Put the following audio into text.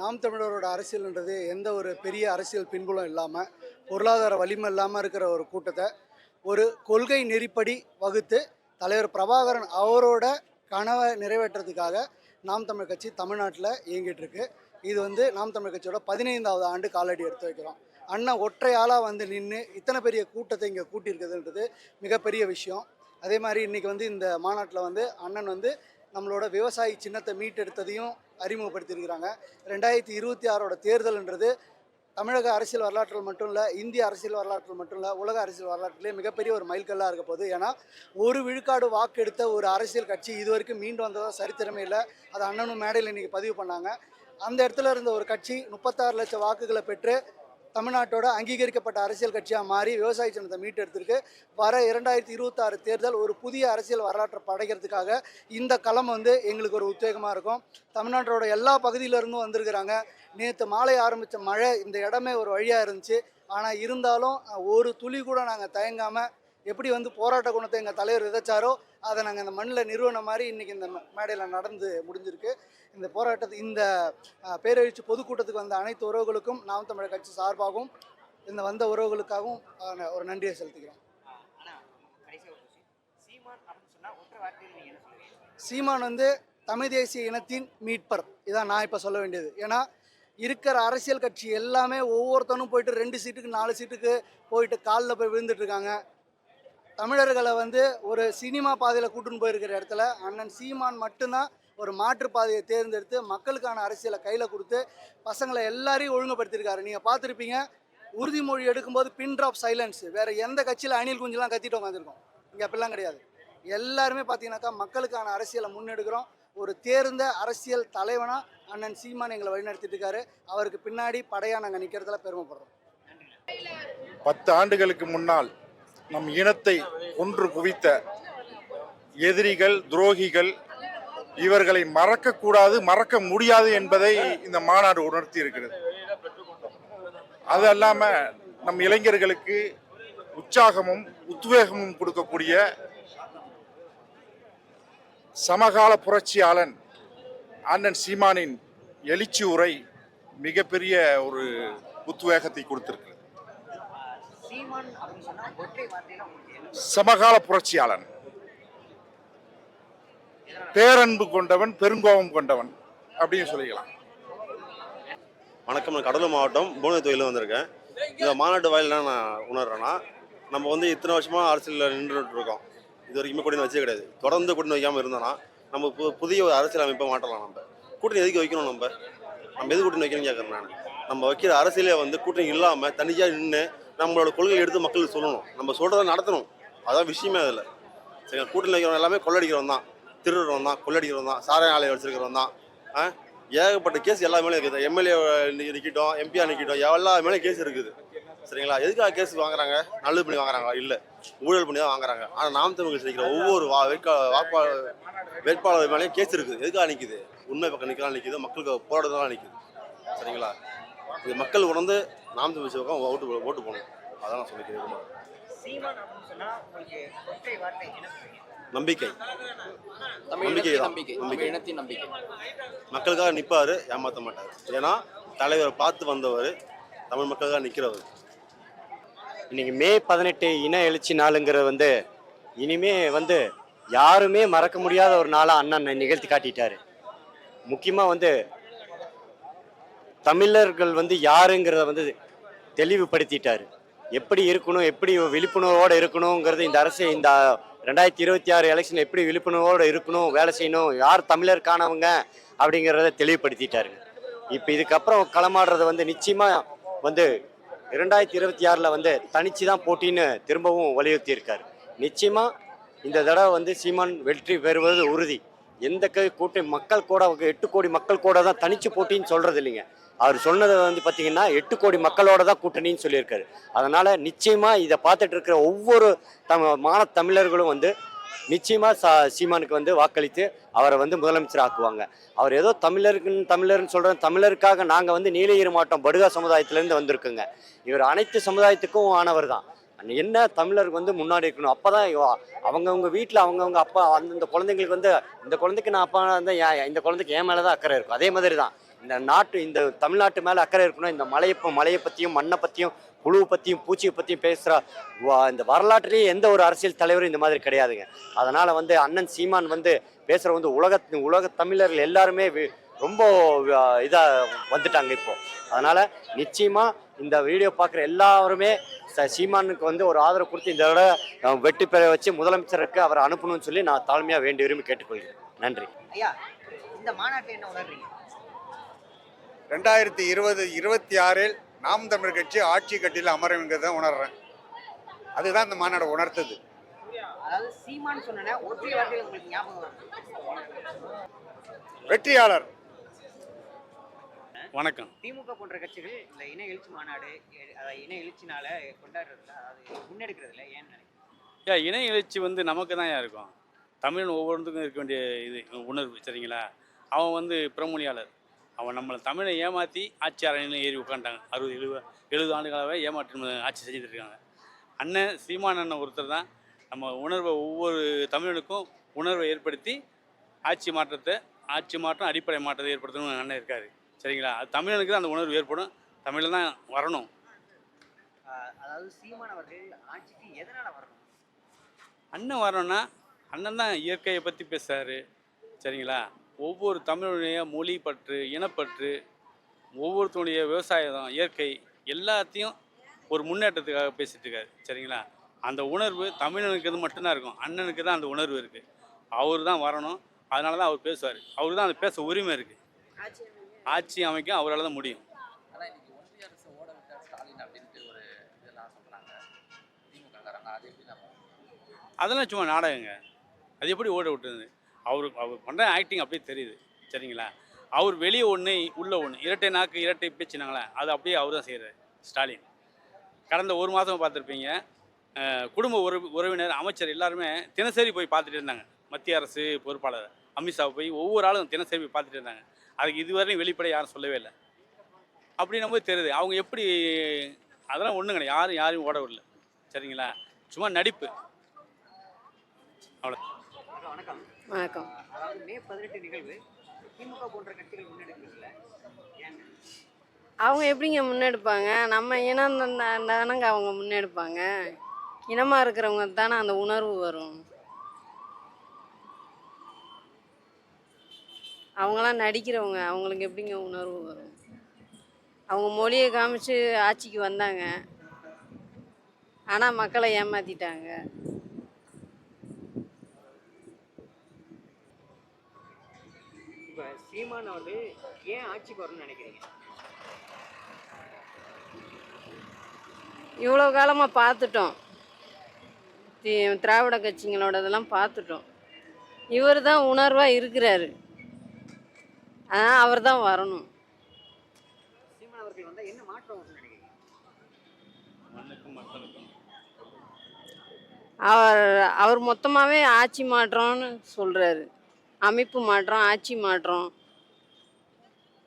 நாம் தமிழரோட அரசியல்ன்றது எந்த ஒரு பெரிய அரசியல் பின்புலம் இல்லாமல் பொருளாதார வலிமை இல்லாமல் இருக்கிற ஒரு கூட்டத்தை ஒரு கொள்கை நெறிப்படி வகுத்து தலைவர் பிரபாகரன் அவரோட கனவை நிறைவேற்றுறதுக்காக நாம் தமிழ் கட்சி தமிழ்நாட்டில் இயங்கிட்டு இருக்கு. இது வந்து நாம் தமிழ் கட்சியோட பதினைந்தாவது ஆண்டு காலடி எடுத்து வைக்கிறோம். அண்ணன் ஒற்றை ஆளாக வந்து நின்று இத்தனை பெரிய கூட்டத்தை இங்கே கூட்டியிருக்குதுன்றது மிகப்பெரிய விஷயம். அதே மாதிரி இன்றைக்கி வந்து இந்த மாநாட்டில் வந்து அண்ணன் வந்து நம்மளோட விவசாயி சின்னத்தை மீட்டெடுத்ததையும் அறிமுகப்படுத்தியிருக்கிறாங்க. ரெண்டாயிரத்தி இருபத்தி ஆறோட தேர்தல்ன்றது தமிழக அரசியல் வரலாற்றில் மட்டும் இல்லை இந்திய அரசியல் வரலாற்றில் மட்டும் இல்லை உலக அரசியல் வரலாற்றிலே மிகப்பெரிய ஒரு மைல்கல்லாக இருக்க போகுது. ஏன்னா ஒரு விழுக்காடு வாக்கெடுத்த ஒரு அரசியல் கட்சி இது வரைக்கும் மீண்டு வந்ததாக சரித்திரமே இல்லை. அது அண்ணனும் மேடையில் இன்றைக்கி பதிவு பண்ணாங்க. அந்த இடத்துல இருந்த ஒரு கட்சி முப்பத்தாறு லட்சம் வாக்குகளை பெற்று தமிழ்நாட்டோட அங்கீகரிக்கப்பட்ட அரசியல் கட்சியாக மாறி விவசாய சின்னத்தை மீட்டெடுத்திருக்கு. வர இரண்டாயிரத்தி இருபத்தாறு தேர்தல் ஒரு புதிய அரசியல் வரலாற்றை படைக்கிறதுக்காக இந்த களம் வந்து எங்களுக்கு ஒரு உத்வேகமாக இருக்கும். தமிழ்நாட்டோட எல்லா பகுதியிலேருந்தும் வந்திருக்கிறாங்க. நேற்று மாலை ஆரம்பித்த மழை இந்த இடமே ஒரு வழியாக இருந்துச்சு. ஆனால் இருந்தாலும் ஒரு துளி கூட நாங்கள் தயங்காமல் எப்படி வந்து போராட்ட குணத்தை எங்கள் தலைவர் விதைச்சாரோ அதை நாங்கள் இந்த மண்ணில் நிறுவன மாதிரி இன்றைக்கி இந்த மேடையில் நடந்து முடிஞ்சிருக்கு. இந்த போராட்டத்து இந்த பேரழிச்சு பொதுக்கூட்டத்துக்கு வந்த அனைத்து உறவுகளுக்கும் நாம் தமிழர் கட்சி சார்பாகவும் இந்த வந்த உறவுகளுக்காகவும் ஒரு நன்றியை செலுத்துகிறோம் சீமான் சீமான் வந்து தமிழ் தேசிய இனத்தின் மீட்பர். இதான் நான் இப்போ சொல்ல வேண்டியது. ஏன்னா இருக்கிற அரசியல் கட்சி எல்லாமே ஒவ்வொருத்தனும் போயிட்டு ரெண்டு சீட்டுக்கு நாலு சீட்டுக்கு போயிட்டு காலில் போய் விழுந்துட்டு இருக்காங்க. தமிழர்களை வந்து ஒரு சினிமா பாதையில் கூட்டின்னு போயிருக்கிற இடத்துல அண்ணன் சீமான் மட்டும்தான் ஒரு மாற்று பாதையை தேர்ந்தெடுத்து மக்களுக்கான அரசியலை கையில் கொடுத்து பசங்களை எல்லாரையும் ஒழுங்குபடுத்தியிருக்காரு. நீங்கள் பார்த்துருப்பீங்க உறுதிமொழி எடுக்கும்போது பின் ட்ராப் சைலன்ஸ் வேறு எந்த கட்சியில் அணில் குஞ்செலாம் கத்திட்டு உட்காந்துருக்கோம் இங்கே அப்படிலாம் கிடையாது. எல்லாருமே பார்த்தீங்கன்னாக்கா மக்களுக்கான அரசியலை முன்னெடுக்கிறோம். ஒரு தேர்ந்த அரசியல் தலைவனாக அண்ணன் சீமான் எங்களை வழிநடத்திட்டு இருக்காரு. அவருக்கு பின்னாடி படையாக நாங்கள் நிற்கிறதுல பெருமைப்படுறோம். பத்து ஆண்டுகளுக்கு முன்னால் நம் இனத்தை ஒன்று குவித்த எதிரிகள் துரோகிகள் இவர்களை மறக்கக்கூடாது மறக்க முடியாது என்பதை இந்த மாநாடு உணர்த்தி இருக்கிறது. அது அல்லாம நம் இளைஞர்களுக்கு உற்சாகமும் உத்வேகமும் கொடுக்கக்கூடிய சமகால புரட்சியாளன் அண்ணன் சீமானின் எழுச்சி உரை மிகப்பெரிய ஒரு உத்வேகத்தை கொடுத்திருக்கு சீமான் அப்படின்னு சொன்னா ஒற்றை வார்த்தையில உங்களுக்கு என்ன சமகால புரட்சியாளன். பேரன்பு கொண்டவன் பெருங்கோபம் கொண்டவன் அப்படின்னு சொல்லிக்கலாம். வணக்கம் நான் கடலூர் மாவட்டம் புவனகிரி தொழிலில் வந்திருக்கேன். இந்த மாநாட்டு வாயில நான் உணர்றேன்னா நம்ம வந்து இத்தனை வருஷமாக அரசியலில் நின்றுட்டு இருக்கோம். இது வரைக்குமே கூட்டணி வச்சே கிடையாது. தொடர்ந்து கூட்டணி வைக்காமல் இருந்தோன்னா நம்ம பு புதிய ஒரு அரசியல் அமைப்பை மாட்டலாம் நம்ம. கூட்டணி எதுக்கு வைக்கணும் நம்ம? நம்ம எது கூட்டணி வைக்கணும்னு கேட்குறேன் நான். நம்ம வைக்கிற அரசியலே வந்து கூட்டணி இல்லாமல் தனியாக நின்று நம்மளோட கொள்கையை எடுத்து மக்களுக்கு சொல்லணும். நம்ம சொல்கிறத நடத்தணும். அதான் விஷயமே அதில். சரி கூட்டணி வைக்கிறவங்க எல்லாமே கொள்ளடிக்கிறவன் தான். திருடுறவன் தான் கொள்ளடிக்கிறவன் தான் சாராய ஆலயம் வச்சிருக்கிறவன் தான். ஏகப்பட்ட கேஸ் எல்லா மேலே இருக்குது. எம்எல்ஏ நிற்கட்டும் எம்பியா நிற்கட்டும் எல்லா மேலே கேஸ் இருக்குது. சரிங்களா? எதுக்காக கேஸ் வாங்குறாங்க? நல்லது பண்ணி வாங்குறாங்களா? இல்லை. ஊழல் பண்ணி தான் வாங்குறாங்க. ஆனால் நாம் தமிழ் செய்கிற ஒவ்வொரு வா வேட்பா வாக்காளர் வேட்பாளர் மேலேயும் கேஸ் இருக்குது. எதுக்காக நிற்கிது உண்மை பக்கம் நிற்கலாம் நிற்கிது மக்களுக்கு போராட்டத்தான் நிற்கிது சரிங்களா? இது மக்கள் உணர்ந்து நாம் தமிழ் பக்கம் ஓட்டு ஓட்டு போகணும் அதான் நான் சொல்லிக்கிறேன் நம்பிக்கை. நம்பிக்கை. நம்பிக்கை நம்பிக்கை. இனத்தின் நம்பிக்கை. மக்களுக்காக நிற்பார் ஏமாற்ற மாட்டார். ஏன்னா தலைவரை பார்த்து வந்தவர் தமிழ் மக்களுக்காக நிற்கிறவர் இன்னைக்கு மே பதினெட்டு இன எழுச்சி நாளுங்கிறது வந்து இனிமே வந்து யாருமே மறக்க முடியாத ஒரு நாளாக அண்ணன் நிகழ்த்தி காட்டிட்டாரு. முக்கியமாக வந்து தமிழர்கள் வந்து யாருங்கிறத வந்து தெளிவுபடுத்திட்டாரு. எப்படி இருக்கணும் எப்படி விழிப்புணர்வோடு இருக்கணுங்கிறது இந்த அரசு இந்த ரெண்டாயிரத்தி இருபத்தி ஆறு எலெக்ஷன் எப்படி விழிப்புணர்வோடு இருக்கணும் வேலை செய்யணும் யார் தமிழருக்கானவங்க அப்படிங்கிறத தெளிவுபடுத்திட்டாருங்க. இப்போ இதுக்கப்புறம் களமாடுறது வந்து நிச்சயமாக வந்து இரண்டாயிரத்தி இருபத்தி ஆறில் வந்து தனிச்சு தான் போட்டின்னு திரும்பவும் வலியுறுத்தியிருக்காரு. நிச்சயமாக இந்த தடவை வந்து சீமான் வெற்றி பெறுவது உறுதி. எந்த க- கூட்டணி மக்கள் கூட எட்டு கோடி மக்கள் கூட தான் தனிச்சு போட்டின்னு சொல்கிறது இல்லைங்க அவர் சொன்னது வந்து பார்த்தீங்கன்னா எட்டு கோடி மக்களோட தான் கூட்டணின்னு சொல்லியிருக்காரு. அதனால் நிச்சயமாக இதை பார்த்துட்டு இருக்கிற ஒவ்வொரு தம மான தமிழர்களும் வந்து நிச்சயமாக சா சீமானுக்கு வந்து வாக்களித்து அவரை வந்து முதலமைச்சர் ஆக்குவாங்க. அவர் ஏதோ தமிழருக்குன்னு தமிழர்னு சொல்கிற தமிழருக்காக நாங்கள் வந்து நீலகிரி மாவட்டம் படுகா சமுதாயத்திலேருந்து வந்திருக்குங்க. இவர் அனைத்து சமுதாயத்துக்கும் ஆனவர் தான். என்ன தமிழருக்கு வந்து முன்னாடி இருக்கணும்? அப்போ தான் அவங்கவுங்க வீட்டில் அவங்கவுங்க அப்பா அந்தந்த குழந்தைங்களுக்கு வந்து இந்த குழந்தைக்கு நான் அப்பா இருந்தால் இந்த குழந்தைக்கு என் மேலே தான் அக்கறை இருக்கும். அதே மாதிரி தான். இந்த நாட்டு இந்த தமிழ்நாட்டு மேலே அக்கறை இருக்கணும் இந்த மலையை மலையை பற்றியும் மண்ணை பற்றியும் புழுவை பற்றியும் பூச்சியை பற்றியும் பேசுகிற இந்த வரலாற்றுலேயே எந்த ஒரு அரசியல் தலைவரும் இந்த மாதிரி கிடையாதுங்க. அதனால் வந்து அண்ணன் சீமான் வந்து பேசுகிற வந்து உலக உலக தமிழர்கள் எல்லாருமே ரொம்ப இதாக வந்துட்டாங்க இப்போ. அதனால் நிச்சயமாக இந்த வீடியோ பார்க்குற எல்லாருமே ச- சீமானுக்கு வந்து ஒரு ஆதரவு கொடுத்து இந்த விட வெற்றி பெற வச்சு முதலமைச்சருக்கு அவரை அனுப்பணும்னு சொல்லி நான் தாழ்மையாக வேண்டி விரும்பி கேட்டுக்கொள்கிறேன். நன்றி. ஐயா இந்த மாநாட்டில் என்ன உணர்றீங்க? ரெண்டாயிரத்தி இருபது இருபத்தி ஆறில் நாம் தமிழ் கட்சி ஆட்சி கட்டியில் அமருங்கிறத உணர்றேன். அதுதான் இந்த மாநாடு உணர்த்துது. அதாவது சீமான் சொன்ன ஒற்றை வார்த்தையில் உங்களுக்கு ஞாபகம் வரும் வெற்றியாளர். வணக்கம். திமுக போன்ற கட்சிகள் இந்த இன எழுச்சி மாநாடு இன எழுச்சினால கொண்டாடுறதுல அதாவது முன்னெடுக்கிறதுல ஏன் நினைக்கிறீங்க? ஏன் இணை எழுச்சி வந்து நமக்கு தான் இருக்கும். தமிழன் ஒவ்வொருத்துக்கும் இருக்க வேண்டிய இது உணர்வு சரிங்களா? அவன் வந்து பிரமொழியாளர் அவன் நம்மளை தமிழை ஏமாற்றி ஆட்சி அறையில் ஏறி உட்காந்துட்டாங்க அறுபது எழுபது எழுபது ஆண்டுகளாகவே ஏமாற்றி ஆட்சி செஞ்சுட்டு இருக்காங்க. அண்ணன் சீமான் அண்ணன் ஒருத்தர் தான். நம்ம உணர்வை ஒவ்வொரு தமிழனுக்கும் உணர்வை ஏற்படுத்தி ஆட்சி மாற்றத்தை ஆட்சி மாற்றம் அடிப்படை மாற்றத்தை ஏற்படுத்தணும்னு அண்ணன் இருக்காரு. சரிங்களா? அது தமிழனுக்கு தான் அந்த உணர்வு ஏற்படும். தமிழில் தான் வரணும். அதாவது சீமான் அவர்கள் ஆட்சிக்கு எதனால வரணும்? அண்ணன் வரணும்னா அண்ணன் தான் இயற்கையை பற்றி பேசுகிறாரு சரிங்களா? ஒவ்வொரு தமிழுடைய மொழி பற்று இனப்பற்று ஒவ்வொருத்தனுடைய விவசாயம் இயற்கை எல்லாத்தையும் ஒரு முன்னேற்றத்துக்காக இருக்காரு. சரிங்களா? அந்த உணர்வு தமிழனுக்கு இது மட்டும்தான் இருக்கும். அண்ணனுக்கு தான் அந்த உணர்வு இருக்குது அவர் தான் வரணும். அதனால தான் அவர் பேசுவார். அவர் தான் அந்த பேச உரிமை இருக்குது ஆட்சி அமைக்க அவரால் தான் முடியும். அதெல்லாம் சும்மா நாடகங்க. அது எப்படி ஓட விட்டுருது அவர் அவர் பண்ணுற ஆக்டிங் அப்படியே தெரியுது. சரிங்களா? அவர் வெளியே ஒன்று உள்ளே ஒன்று இரட்டை நாக்கு இரட்டை பேச்சுனாங்களே அது அப்படியே அவர் தான் செய்கிறார் ஸ்டாலின். கடந்த ஒரு மாதம் பார்த்துருப்பீங்க. குடும்ப உறவு உறவினர் அமைச்சர் எல்லாருமே தினசரி போய் பார்த்துட்டு இருந்தாங்க. மத்திய அரசு பொறுப்பாளர். அமித்ஷா போய் ஒவ்வொரு ஆளும் தினசரி போய் பார்த்துட்டு இருந்தாங்க. அதுக்கு இதுவரையும் வெளிப்படை யாரும் சொல்லவே இல்லை. அப்படின்னும் போது தெரியுது. அவங்க எப்படி அதெல்லாம் ஒன்றும் கிடையாது யாரும் யாரையும் ஓட விடல. சரிங்களா? சும்மா நடிப்பு. அவ்வளோ வணக்கம். அதாவது மே பதினெட்டு நிகழ்வு. திமுக போன்ற கட்சிகள் முன்னெடுக்கிறதுல அவங்க எப்படிங்க முன்னெடுப்பாங்க? நம்ம இனம் தான் தானங்க அவங்க முன்னெடுப்பாங்க. இனமாக இருக்கிறவங்க தானே அந்த உணர்வு வரும். அவங்களாம் நடிக்கிறவங்க அவங்களுக்கு எப்படிங்க உணர்வு வரும்? அவங்க மொழியை காமிச்சு ஆட்சிக்கு வந்தாங்க. ஆனால் மக்களை ஏமாத்திட்டாங்க. இப்போ சீமான் அவர்கள் ஏன் ஆட்சிக்கு வரணும்னு நினைக்கிறீங்க? இவ்வளோ காலமாக பார்த்துட்டோம். தி- திராவிட கட்சிங்களோட இதெல்லாம் பார்த்துட்டோம். இவர் தான் உணர்வாக இருக்கிறாரு. ஆனால் அவர் தான் வரணும். சீமான் அவர்கள் வந்தால் என்ன மாற்றம் நினைக்கிறீங்க? அவர் அவர் மொத்தமாகவே ஆட்சி மாற்றம்னு சொல்கிறாரு அமைப்பு மாற்றம் ஆட்சி மாற்றம்